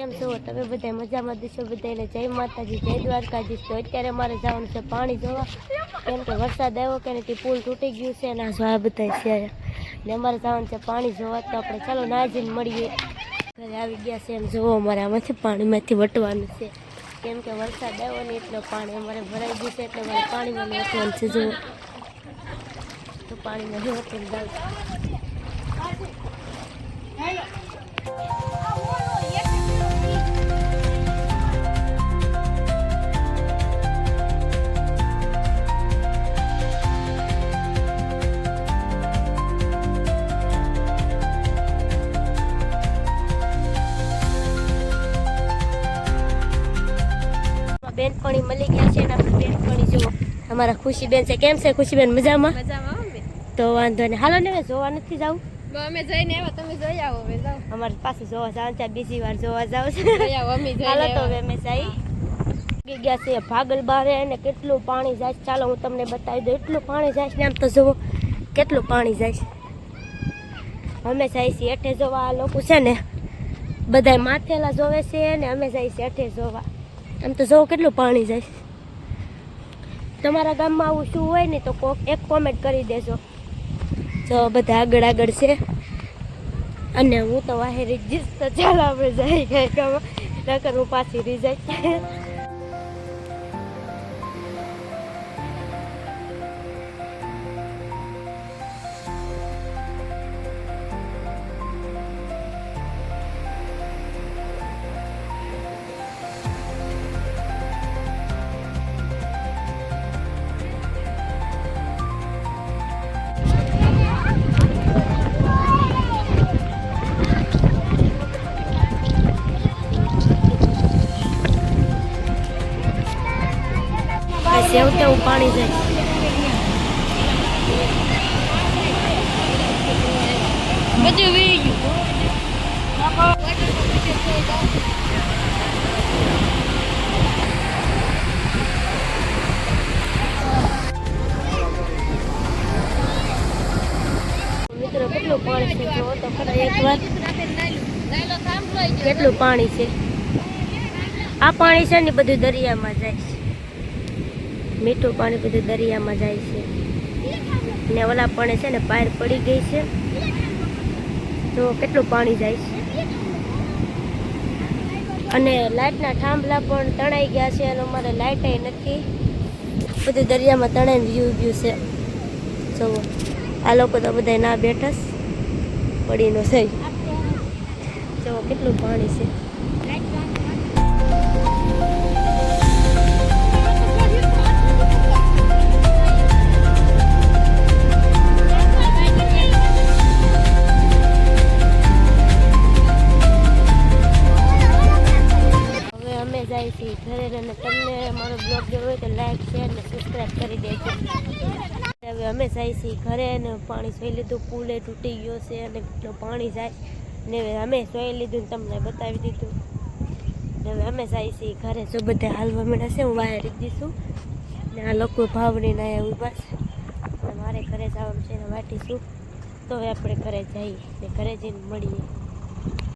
કેમ છો? તમે બધા મજામાં દીશો બધાને જય માતાજી, જય દ્વારકાધીશ. તો અત્યારે મારે જવાનું છે પાણી જોવા. કેમ કે વરસાદ આવ્યો કે નથી પુલ તૂટી ગયું છે અને આ જો આ બધા છે. ને અમારે જવાનું છે પાણી જોવા. તો આપણે ચાલો નાજીને મળીએ. ઘરે આવી ગયા છે એમ જોવો અમારે આમાંથી પાણીમાંથી વટવાનું છે. કેમ કે વરસાદ આવ્યો ને એટલો પાણી અમારે ભરાઈ ગયું છે એટલે અમારે પાણીમાં વટવાનું છે જુઓ. તો પાણીમાં વટવાનું જાવ બેનપણી મળી ગયા છે અને આપણે બેનપણી જુઓ. અમારા ખુશીબેન છે. કેમ છે ખુશીબેન? મજામાં? તો વાંધો નહીં. હાલો ને જોવા નથી જવું? અમે જઈને આવ્યા. તમે જોઈ આવો હવે જાઓ. અમારે પાસે જોવા જાવ છે. બીજી વાર જોવા જાવ છે. જોઈ આવો અમે જઈને હાલો તો હવે અમે જઈ. ગયા છે ભાગલ બારે અને કેટલું પાણી જાય છે. ચાલો હું તમને બતાવી દઉં. એટલું પાણી જાય છે ને આમ તો જુઓ. કેટલું પાણી જાય છે. અમે જાય છીએ હેઠે જોવા. આ લોકો છે ને બધા માથેલા જોવે છે ને અમે જાય છીએ હેઠે જોવા. આમ તો જુઓ કેટલું પાણી જાય. તમારા ગામમાં આવું શું હોય ને તો કોક એક કોમેન્ટ કરી દેજો. જો બધા આગળ આગળ છે. અને હું તો વાહે જઈશ તો ચાલો આપણે જઈ નકર હું પાછી રહી જાય ઉપાડી જાય મિત્રો, કેટલું પાણી છે? કેટલું પાણી છે? આ પાણી છે ને, બધું દરિયામાં જાય. મીઠું પાણી બધું દરિયામાં જાય છે. ને ઓલા પણ છે ને પાયર પડી ગઈ છે. તો કેટલું પાણી જાય છે? અને લાઇટના થાંભલા પણ તણાઈ ગયા છે અને અમારે લાઇટ નથી. બધું દરિયામાં તણાઈને વ્યૂ વ્યૂ છે. જુઓ આ લોકો તો બધા ના બેઠસ. પડીનો થઈ જુઓ કેટલું પાણી છે. જાય છે ઘરે અને તમને અમારો બ્લોગ જોવો હોય તો લાઈક, શેર અને સબસ્ક્રાઈબ કરી દેજો. હવે અમે જાય છીએ ઘરે અને પાણી સોઈ લીધું, પુલે તૂટી ગયો છે અને પાણી જાય. ને હવે અમે સોઈ લીધું તમને બતાવી દીધું. હવે અમે જાય છીએ ઘરે. જો બધા હાલવા મળ્યા છે, હું બહાર દીધું ને આ લોકો ભાવની ના ઊભા છે. મારે ઘરે જવાનું છે ને વાટીશું તો હવે આપણે ઘરે જઈએ ને ઘરે જઈને મળીએ.